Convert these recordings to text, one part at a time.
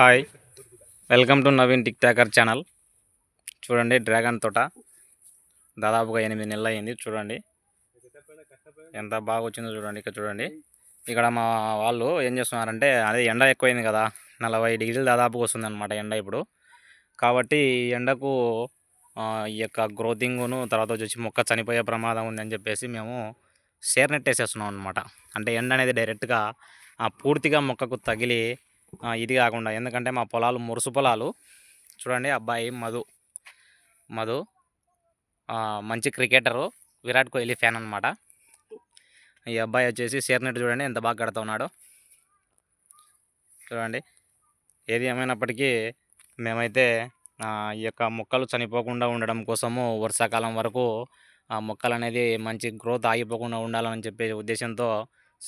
Hi. Welcome to Naveen tick talker channel. చూడండి dragon తోట దాదాపుగా ఎనిమిది నెలలు అయింది చూడండి. ఎంత బాగా వచ్చిందో చూడండి ఇక్కడ చూడండి. ఇక్కడ మా వాళ్ళు ఏం చేస్తున్నారంటే అదే ఎండ ఎక్కువైంది కదా నలభై డిగ్రీలు దాదాపుగా వస్తుంది అనమాట ఎండ ఇప్పుడు. కాబట్టి ఈ ఎండకు ఈ యొక్క గ్రోతింగ్ను తర్వాత వచ్చేసి మొక్క చనిపోయే ప్రమాదం ఉందని చెప్పేసి మేము షేర్ నెట్ వేసేస్తున్నాం అనమాట అంటే ఎండ అనేది డైరెక్ట్గా ఆ, పూర్తిగా మొక్కకు తగిలి ఇది కాకుండా. ఎందుకంటే మా పొలాలు మురుసు పొలాలు. చూడండి అబ్బాయి మధు. మధు. మంచి క్రికెటరు. విరాట్ కోహ్లీ ఫ్యాన్ అనమాట ఈ అబ్బాయి వచ్చేసి సేర్నెట్ చూడండి ఎంత బాగా కడుతూ ఉన్నాడు. చూడండి. ఏది ఏమైనప్పటికీ మేమైతే ఈ యొక్క మొక్కలు చనిపోకుండా ఉండడం కోసము వర్షాకాలం వరకు ఆ మొక్కలు అనేది మంచి గ్రోత్ ఆగిపోకుండా ఉండాలని చెప్పే ఉద్దేశంతో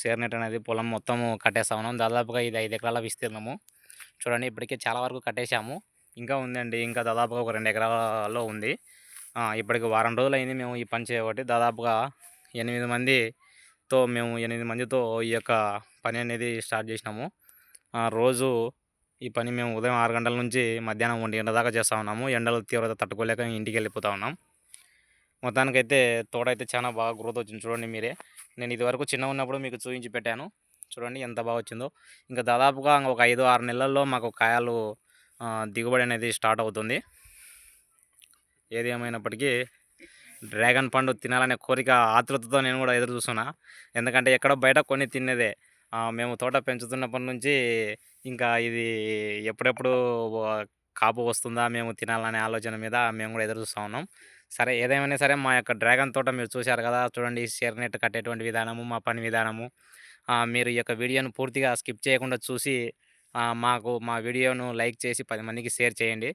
సేర్నెట్ అనేది పొలం మొత్తం కట్టేస్తా ఉన్నాం. దాదాపుగా ఇది ఐదు ఎకరాల విస్తీర్ణము. చూడండి ఇప్పటికే చాలా వరకు కట్టేశాము. ఇంకా ఉందండి ఇంకా దాదాపుగా ఒక రెండు ఎకరాలలో ఉంది. ఇప్పటికి వారం రోజులు అయింది మేము ఈ పని చేయబట్టి. దాదాపుగా ఎనిమిది మందితో మేము ఎనిమిది మందితో ఈ యొక్క పని అనేది స్టార్ట్ చేసినాము. రోజు ఈ పని మేము ఉదయం ఆరు గంటల నుంచి మధ్యాహ్నం ఒంటి గంట దాకా చేస్తూ ఉన్నాము. ఎండల తీవ్రత తట్టుకోలేక ఇంటికి వెళ్ళిపోతూ ఉన్నాం. మొత్తానికైతే తోట అయితే చాలా బాగా గ్రోత్ వచ్చింది చూడండి మీరే. నేను ఇదివరకు చిన్న ఉన్నప్పుడు మీకు చూపించి పెట్టాను. చూడండి ఎంత బాగా వచ్చిందో. ఇంకా దాదాపుగా ఒక ఐదు ఆరు నెలల్లో మాకు కాయలు దిగుబడి అనేది స్టార్ట్ అవుతుంది. ఏది ఏమైనప్పటికీ డ్రాగన్ పండు తినాలనే కోరిక ఆతృతతో నేను కూడా ఎదురు చూస్తున్నా. ఎందుకంటే ఎక్కడో బయట కొన్ని తినేదే. మేము తోట పెంచుతున్నప్పటి నుంచి ఇంకా ఇది ఎప్పుడెప్పుడు కాపు వస్తుందా మేము తినాలనే ఆలోచన మీద మేము కూడా ఎదురు చూస్తూ ఉన్నాం. సరే ఏదేమైనా సరే మా యొక్క డ్రాగన్ తోట మీరు చూశారు కదా! చూడండి షేర్ నెట్ కట్టేటువంటి విధానము మా పని విధానము. మీరు ఈ యొక్క వీడియోను పూర్తిగా స్కిప్ చేయకుండా చూసి మాకు మా వీడియోను లైక్ చేసి పది మందికి షేర్ చేయండి.